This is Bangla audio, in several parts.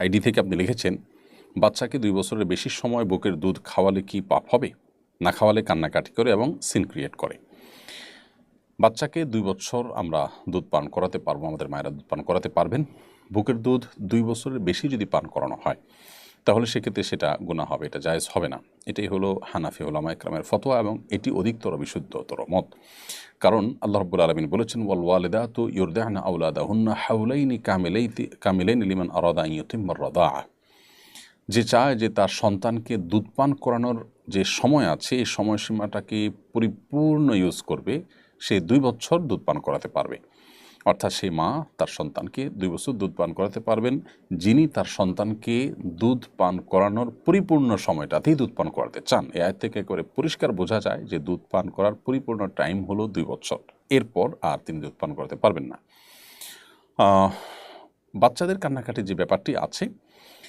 আইডি থেকে আপনি লিখেছেন, বাচ্চাকে দুই বছরের বেশি সময় বুকের দুধ খাওয়ালে কি পাপ হবে? না খাওয়ালে কান্নাকাটি করে এবং সিন ক্রিয়েট করে। বাচ্চাকে দুই বছর আমরা দুধ পান করাতে পারব, আমাদের মায়েরা দুধ পান করাতে পারবেন। বুকের দুধ দুই বছরের বেশি যদি পান করানো হয় তাহলে সেক্ষেত্রে সেটা গুণা হবে, এটা জায়েজ হবে না। এটাই হলো হানাফি ওলামা ইকরামের ফতোয়া এবং এটি অধিকতর বিশুদ্ধতর মত। কারণ আল্লাহ রব্বুল আলমিন বলেছেন, ওয়াল ওয়ালেদা তো ইউরদাহনা আউলাদা হুন্না হাউলাইনি কামিলাইতি, কামিলাইন লিমান আরাদা ইয়তিম্মর রদা যে চায় যে তার সন্তানকে দুধ পান করানোর যে সময় আছে, এই সময়সীমাটাকে পরিপূর্ণ ইউজ করবে, সে দুই বছর দুধ পান করাতে পারবে। অর্থাৎ সেই মা তার সন্তানকে দুই বছর দুধ পান করাতে পারবেন, যিনি তার সন্তানকে দুধ পান করানোর পরিপূর্ণ সময়টাতেই দুধ পান করাতে চান। এ আয় থেকে করে পরিষ্কার বোঝা যায় যে দুধ পান করার পরিপূর্ণ টাইম হলো দুই বছর। এরপর আর তিনি দুধ পান করাতে পারবেন না। বাচ্চাদের কান্নাকাটির যে ব্যাপারটি আছে,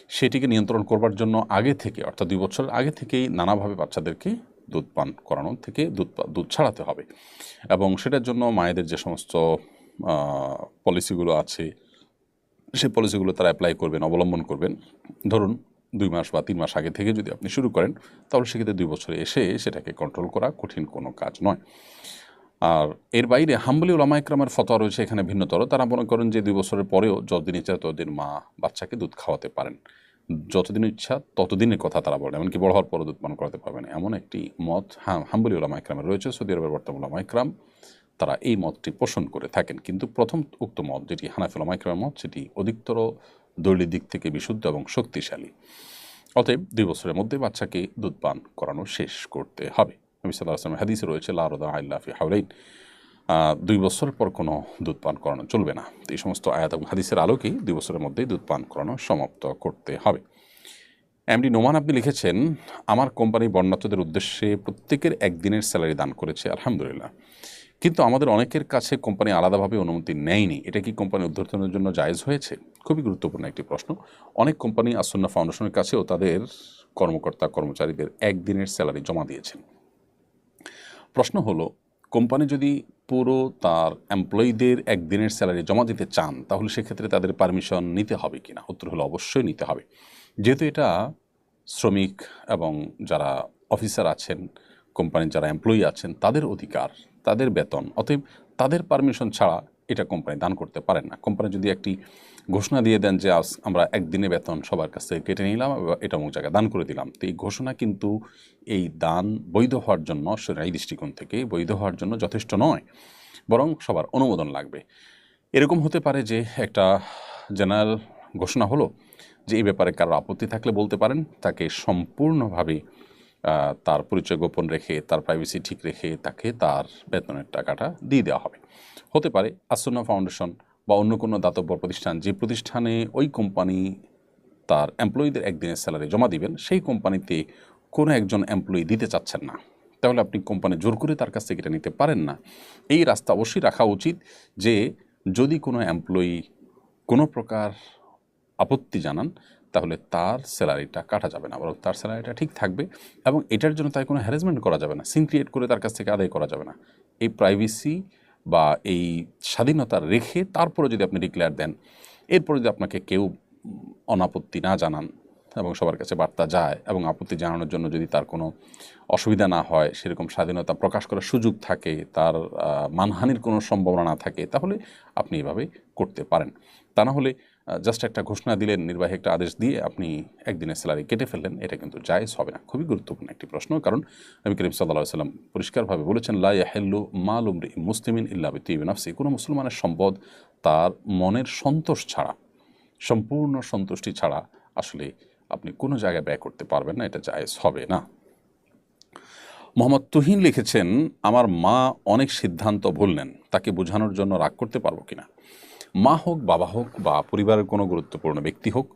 সেটিকে নিয়ন্ত্রণ করবার জন্য আগে থেকে, অর্থাৎ দুই বছরের আগে থেকেই নানাভাবে বাচ্চাদেরকে দুধ পান করানো থেকে দুধ দুধ ছাড়াতে হবে। এবং সেটার জন্য মায়েদের যে সমস্ত পলিসিগুলো আছে সেই পলিসিগুলো তারা অ্যাপ্লাই করবেন, অবলম্বন করবেন। ধরুন, দুই মাস বা তিন মাস আগে থেকে যদি আপনি শুরু করেন, তাহলে সেক্ষেত্রে দুই বছরে এসে সেটাকে কন্ট্রোল করা কঠিন কোনো কাজ নয়। আর এর বাইরে হাম্বলি ওলামা ইকরামের ফতোয়া রয়েছে, এখানে ভিন্নতর। তারা মনে করেন যে দুই বছরের পরেও যতদিন ইচ্ছা ততদিন মা বাচ্চাকে দুধ খাওয়াতে পারেন। যতদিন ইচ্ছা ততদিনের কথা তারা বলেন, এমনকি বড় হওয়ার পরও দুধ পান করাতে পারবেন। এমন একটি মত হাম্বলি ওলামা ইকরামের রয়েছে, সৌদি আরবের বর্তমান ওলামা ইকরাম। তারা এই মতটি পোষণ করে থাকেন। কিন্তু প্রথম উক্ত মত যেটি হানাফি ওলামা ইকরামের মত, সেটি অধিকতর দৈলিক দিক থেকে বিশুদ্ধ এবং শক্তিশালী। অতএব দুই বছরের মধ্যে বাচ্চাকে দুধ পান করানো শেষ করতে হবে। নবী সাল্লাহ আসলামের হাদিসে রয়েছে লারদা আল্লাফি হাউলাইন দুই বছরের পর কোনো দুধ পান করানো চলবে না। এই সমস্ত আয়াত এবং হাদিসের আলোকেই দুই বছরের মধ্যেই দুধ পান করানো সমাপ্ত করতে হবে। এমডি নোমান আপনি লিখেছেন, আমার কোম্পানি বর্ণাত্মদের উদ্দেশ্যে প্রত্যেকের একদিনের স্যালারি দান করেছে, আলহামদুলিল্লাহ। কিন্তু আমাদের অনেকের কাছে কোম্পানি আলাদাভাবে অনুমতি নেয়নি। এটা কি কোম্পানি উদ্ধর্তনের জন্য জায়েজ হয়েছে? খুবই গুরুত্বপূর্ণ একটি প্রশ্ন। অনেক কোম্পানি আসন্না ফাউন্ডেশনের কাছেও তাদের কর্মকর্তা কর্মচারীদের একদিনের স্যালারি জমা দিয়েছেন। প্রশ্ন হলো, কোম্পানি যদি পুরো তার এমপ্লয়ীদের একদিনের স্যালারি জমা দিতে চান, তাহলে সেক্ষেত্রে তাদের পারমিশন নিতে হবে কিনা উত্তর হলো, অবশ্যই নিতে হবে। যেহেতু এটা শ্রমিক এবং যারা অফিসার আছেন, কোম্পানির যারা এমপ্লয়ি আছেন, তাদের অধিকার তাদের বেতন, অতএব তাদের পারমিশন ছাড়া এটা কোম্পানি দান করতে পারেন না। কোম্পানি যদি একটি ঘোষণা দিয়ে দেন যে আজ আমরা একদিনে বেতন সবার কাছ থেকে কেটে নিলাম এটা অমুক জায়গায় দান করে দিলাম। তো এই ঘোষণা কিন্তু এই দান বৈধ হওয়ার জন্য এই দৃষ্টিকোণ থেকে বৈধ হওয়ার জন্য যথেষ্ট নয়, বরং সবার অনুমোদন লাগবে। এরকম হতে পারে যে একটা জেনারেল ঘোষণা হলো যে এই ব্যাপারে কারও আপত্তি থাকলে বলতে পারেন, তাকে সম্পূর্ণভাবে তার পরিচয় গোপন রেখে, তার প্রাইভেসি ঠিক রেখে তাকে তার বেতনের টাকাটা দিয়ে দেওয়া হবে। হতে পারে আসন্না ফাউন্ডেশন বা অন্য কোনো দাতব্য প্রতিষ্ঠান যে প্রতিষ্ঠানে ওই কোম্পানি তার এমপ্লয়ীদের একদিনের স্যালারি জমা দিবেন, সেই কোম্পানিতে কোনো একজন এমপ্লয়ি দিতে চাচ্ছেন না। তাহলে আপনি কোম্পানি জোর করে তার কাছ থেকে এটা নিতে পারেন না। এই রাস্তা অবশ্যই রাখা উচিত যে যদি কোনো এমপ্লয়ি কোনো প্রকার আপত্তি জানান তাহলে তার স্যালারিটা কাটা যাবে না, বরং তার স্যালারিটা ঠিক থাকবে এবং এটার জন্য তাই কোনো হ্যারাসমেন্ট করা যাবে না, সিন ক্রিয়েট করে তার কাছ থেকে আদায় করা যাবে না। এই প্রাইভেসি বা এই স্বাধীনতা রেখে তারপরে যদি আপনি ডিক্লেয়ার দেন, এরপরে যদি আপনাকে কেউ অনাপত্তি না জানান এবং সবার কাছে বার্তা যায় এবং আপত্তি জানানোর জন্য যদি তার কোনো অসুবিধা না হয়, সেরকম স্বাধীনতা প্রকাশ করার সুযোগ থাকে, তার মানহানির কোনো সম্ভাবনা না থাকে, তাহলে আপনি এভাবে করতে পারেন। তা না হলে জাস্ট একটা ঘোষণা দিলেন, নির্বাহী একটা আদেশ দিয়ে আপনি একদিনের স্যালারি কেটে ফেললেন, এটা কিন্তু জায়েজ হবে না। খুবই গুরুত্বপূর্ণ একটি প্রশ্ন, কারণ নবী করিম সাল্লাহ সাল্লাম পরিষ্কারভাবে বলেছেন, লা ইয়াহেল্লু মাল উমরি মুসলিমিন ইল্লা বিতিবিন নাফসি। কোনো মুসলমানের সম্পদ তার মনের সন্তোষ ছাড়া, সম্পূর্ণ সন্তুষ্টি ছাড়া আসলে আপনি কোনো জায়গায় ব্যয় করতে পারবেন না, এটা জায়েজ হবে না। মোহাম্মদ তুহিন লিখেছেন, আমার মা অনেক সিদ্ধান্ত ভুল নেন তাকে বোঝানোর জন্য রাগ করতে পারব কিনা? মা হোক, বাবা হোক বা পরিবারের কোনো গুরুত্বপূর্ণ ব্যক্তি হোক,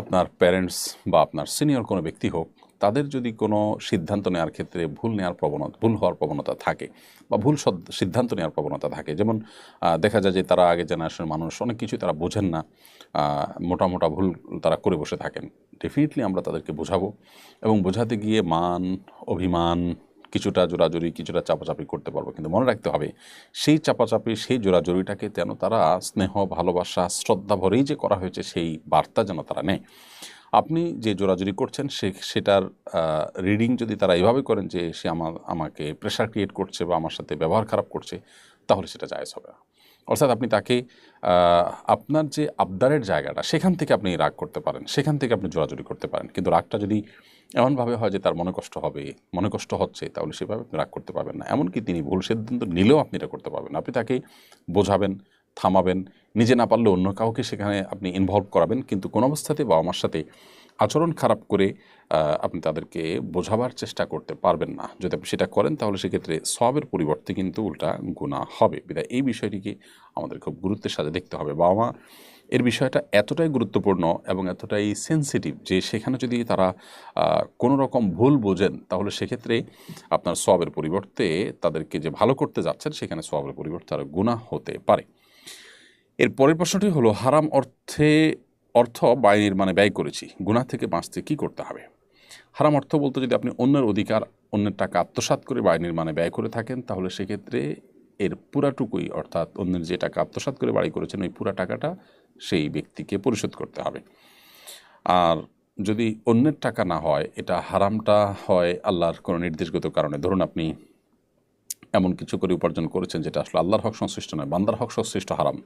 আপনার প্যারেন্টস বা আপনার সিনিয়র কোনো ব্যক্তি হোক, তাদের যদি কোনো সিদ্ধান্ত নেওয়ার ক্ষেত্রে ভুল নেওয়ার প্রবণতা, ভুল হওয়ার প্রবণতা থাকে বা ভুল সিদ্ধান্ত নেওয়ার প্রবণতা থাকে, যেমন দেখা যায় যে তারা আগে জেনারেশনের মানুষ, অনেক কিছু তারা বোঝেন না মোটা মোটা ভুল তারা করে বসে থাকেন। ডেফিনেটলি আমরা তাদেরকে বোঝাবো এবং বোঝাতে গিয়ে মান, অভিমান কিছুটা জোরাজুরি, কিছুটা চাপাচাপি করতে পারব। কিন্তু মনে রাখতে হবে, সেই চাপাচাপি, সেই জোরাজুরিটাকে যেন তারা স্নেহ, ভালোবাসা, শ্রদ্ধা ভরেই যে করা হয়েছে, সেই বার্তা যেন তারা নেয়। আপনি যে জোরাজুরি করছেন, সে, সেটার রিডিং যদি তারা এভাবে করেন যে সে আমার আমাকে প্রেশার ক্রিয়েট করছে বা আমার সাথে ব্যবহার খারাপ করছে, তাহলে সেটা জায়জ হবে না। অর্থাৎ আপনি তাকে আপনার যে আবদারের জায়গাটা, সেখান থেকে আপনি রাগ করতে পারেন, সেখান থেকে আপনি জোরাজুরি করতে পারেন। কিন্তু রাগটা যদি এমনভাবে হয় যে তার মনে কষ্ট হবে, মনে কষ্ট হচ্ছে, তাহলে সেভাবে আপনি রাগ করতে পারবেন না। এমনকি তিনি ভুল সিদ্ধান্ত নিলেও আপনি এটা করতে পারবেন আপনি তাকে বোঝাবেন, থামাবেন, নিজে না পারলে অন্য কাউকে সেখানে আপনি ইনভলভ করাবেন। কিন্তু কোনো অবস্থাতে বাবা মার সাথে আচরণ খারাপ করে আপনি তাদেরকে বোঝাবার চেষ্টা করতে পারবেন না। যদি আপনি সেটা করেন, তাহলে সেক্ষেত্রে সবের পরিবর্তে কিন্তু উল্টা গুণা হবে। বিধায় এই বিষয়টিকে আমাদের খুব গুরুত্বের সাথে দেখতে হবে। বাবা মা, এর বিষয়টা এতটাই গুরুত্বপূর্ণ এবং এতটাই সেন্সিটিভ যে সেখানে যদি তারা কোনো রকম ভুল বোঝেন, তাহলে সেক্ষেত্রে আপনার সবের পরিবর্তে তাদেরকে যে ভালো করতে যাচ্ছেন, সেখানে সবের পরিবর্তে আর গুণা হতে পারে। এর পরের প্রশ্নটি হলো, হারাম অর্থে অর্থ বাড়ি নির্মাণে ব্যয় করেছি। গুণা থেকে বাঁচতে কি করতে হবে? হারাম অর্থ বলতে যদি আপনি অন্যের অধিকার, অন্যের টাকা আত্মসাৎ করে বাড়ি নির্মাণে ব্যয় করে থাকেন, তাহলে সেক্ষেত্রে এর পুরাটুকুই, অর্থাৎ অন্যের যে টাকা আত্মসাৎ করে বাড়ি করেছেন, ওই পুরা টাকাটা সেই ব্যক্তিকে পরিশোধ করতে হবে। আর যদি অন্যের টাকা না হয়, এটা হারামটা হয় আল্লাহর কোনো নির্দেশগত কারণে। ধরুন আপনি এমন কিছু করে উপার্জন করেছেন, যেটা আসলে আল্লাহর হক সংশ্লিষ্ট নয়, বান্দার হক সংশ্লিষ্ট হারাম।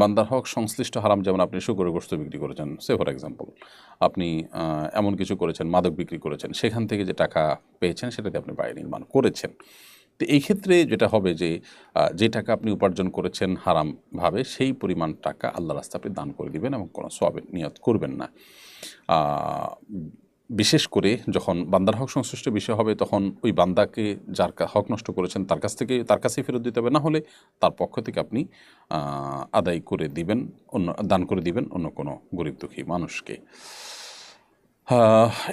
বান্দার হক সংশ্লিষ্ট হারাম, যেমন আপনি শুকরের গোস্ত বিক্রি করেছেন, সে ফর এক্সাম্পল আপনি এমন কিছু করেছেন, মাদক বিক্রি করেছেন, সেখান থেকে যে টাকা পেয়েছেন সেটাতে আপনি বাড়ি নির্মাণ করেছেন। তো এই ক্ষেত্রে যেটা হবে যে যে টাকা আপনি উপার্জন করেছেন হারামভাবে সেই পরিমাণ টাকা আল্লাহ রাস্তা আপনি দান করে দিবেন এবং কোনো সবের নিয়ত করবেন না। বিশেষ করে যখন বান্দার হক সংশ্লিষ্ট বিষয় হবে, তখন ওই বান্দাকে যার হক নষ্ট করেছেন, তার কাছ থেকে, তার কাছেই ফেরত দিতে হবে। না হলে তার পক্ষ থেকে আপনি আদায় করে দিবেন, অন্য, দান করে দিবেন অন্য কোনো গরিব দুঃখী মানুষকে।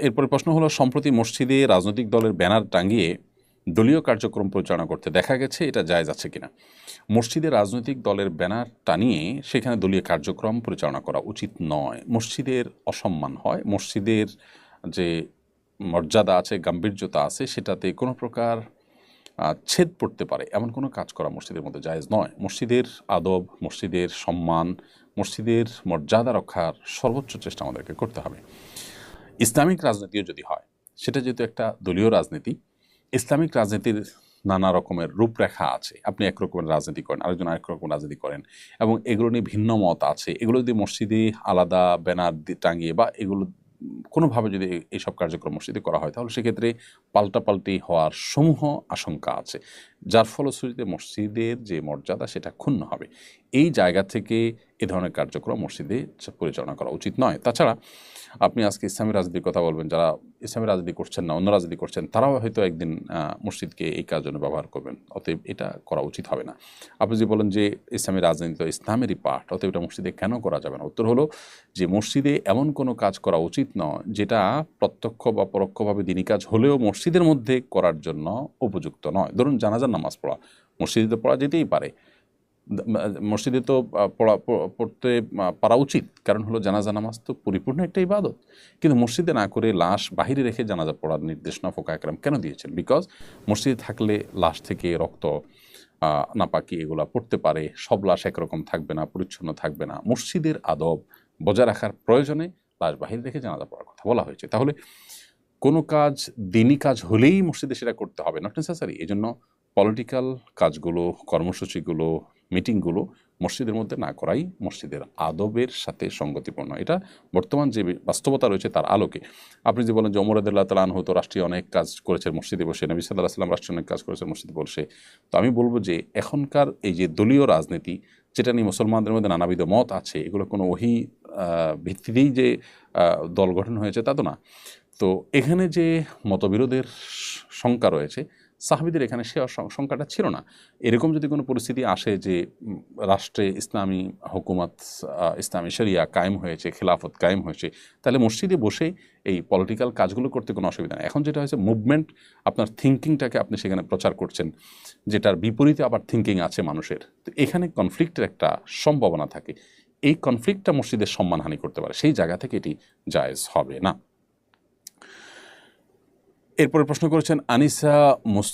এরপরে প্রশ্ন হলো, সম্প্রতি মসজিদে রাজনৈতিক দলের ব্যানার টাঙিয়ে দলীয় কার্যক্রম পরিচালনা করতে দেখা গেছে, এটা জায়জ আছে কিনা? মসজিদে রাজনৈতিক দলের ব্যানার টানিয়ে সেখানে দলীয় কার্যক্রম পরিচালনা করা উচিত নয়। মসজিদের অসম্মান হয়, মসজিদের যে মর্যাদা আছে, গাম্ভীর্যতা আছে, সেটাতে কোনো প্রকার ছেদ পড়তে পারে। এমন কোনো কাজ করা মসজিদের মধ্যে জায়েজ নয়। মসজিদের আদব, মসজিদের সম্মান, মসজিদের মর্যাদা রক্ষার সর্বোচ্চ চেষ্টা আমাদেরকে করতে হবে। ইসলামিক রাজনীতিও যদি হয়, সেটা যেহেতু একটা দলীয় রাজনীতি, ইসলামিক রাজনীতির নানা রকমের রূপরেখা আছে। আপনি একরকমের রাজনীতি করেন, আরেকজন আরেক রকম রাজনীতি করেন এবং এগুলো নিয়ে ভিন্ন মত আছে। এগুলো যদি মসজিদে আলাদা ব্যানার টাঙিয়ে বা এগুলো কোনোভাবে যদি এইসব কার্যক্রম মসজিদে করা হয়, তাহলে সেক্ষেত্রে পাল্টাপাল্টি হওয়ার সমূহ আশঙ্কা আছে। যার ফলশ্রুতিতে মসজিদের যে মর্যাদা, সেটা ক্ষুণ্ণ হবে। এই জায়গা থেকে এ ধরনের কার্যক্রম মসজিদে পরিচালনা করা উচিত নয়। তাছাড়া আপনি আজকে ইসলামী রাজনীতির কথা বলবেন, যারা ইসলামী রাজনীতি করছেন না, অন্য রাজনীতি করছেন, তারাও হয়তো একদিন মসজিদকে এই কাজের জন্য ব্যবহার করবেন। অতএব এটা করা উচিত হবে না। আপনি যদি বলেন যে ইসলামী রাজনীতি তো ইসলামেরই পাঠ, অতএব এটা মসজিদে কেন করা যাবে না? উত্তর হলো যে মসজিদে এমন কোনো কাজ করা উচিত নয়, যেটা প্রত্যক্ষ বা পরোক্ষভাবে দিনী কাজ হলেও মসজিদের মধ্যে করার জন্য উপযুক্ত নয়। ধরুন জানাজার নামাজ পড়া, মসজিদে পড়া যেতেই পারে মসজিদে তো পড়া পড়তে পারা উচিত। কারণ হলো জানাজা নামাজ তো পরিপূর্ণ একটা ইবাদত। কিন্তু মসজিদে না করে লাশ বাহিরে রেখে জানাজা পড়ার নির্দেশনা ফোকা একরাম কেন দিয়েছেন? বিকজ মসজিদে থাকলে লাশ থেকে রক্ত নাপাকি এগুলা পড়তে পারে। সব লাশ একরকম থাকবে না, পরিচ্ছন্ন থাকবে না। মসজিদের আদব বজায় রাখার প্রয়োজনে লাশ বাহিরে রেখে জানাজা পড়ার কথা বলা হয়েছে। তাহলে কোনো কাজ, দিনই কাজ হলেই মসজিদে সেটা করতে হবে নট নেসেসারি এই জন্য পলিটিক্যাল কাজগুলো, কর্মসূচিগুলো মিটিংগুলো মসজিদের মধ্যে না করাই মসজিদের আদবের সাথে সঙ্গতিপূর্ণ। এটা বর্তমান যে বাস্তবতা রয়েছে তার আলোকে। আপনি যে বলেন যে অমরাদুল্লাহ তালান হতো রাষ্ট্রীয় অনেক কাজ করেছেন মসজিদে বসে, নবী সাল্লাহ সাল্লাম রাষ্ট্রীয় অনেক কাজ করেছেন মসজিদে বসে। তো আমি বলব যে এখনকার এই যে দলীয় রাজনীতি, যেটা নিয়ে মুসলমানদের মধ্যে নানাবিধ মত আছে, এগুলো কোনো ওহি ভিত্তিতেই যে দল গঠন হয়েছে তা তো না। তো এখানে যে মতবিরোধের শঙ্কা রয়েছে সাহাবিদের এখানে সে শঙ্কাটা ছিল না। এরকম যদি কোনো পরিস্থিতি আসে যে রাষ্ট্রে ইসলামী হুকুমত ইসলামী শরিয়া কায়েম হয়েছে, খেলাফত কায়েম হয়েছে, তাহলে মসজিদে বসে এই পলিটিক্যাল কাজগুলো করতে কোনো অসুবিধা নেই। এখন যেটা হয়েছে মুভমেন্ট আপনার থিঙ্কিংটাকে আপনি সেখানে প্রচার করছেন, যেটার বিপরীতে আবার থিঙ্কিং আছে মানুষের। তো এখানে কনফ্লিক্টের একটা সম্ভাবনা থাকে। এই কনফ্লিক্টটা মসজিদের সম্মানহানি করতে পারে। সেই জায়গা থেকে এটি জায়েজ হবে না। এরপরে প্রশ্ন করেছেন, আনিসা মুস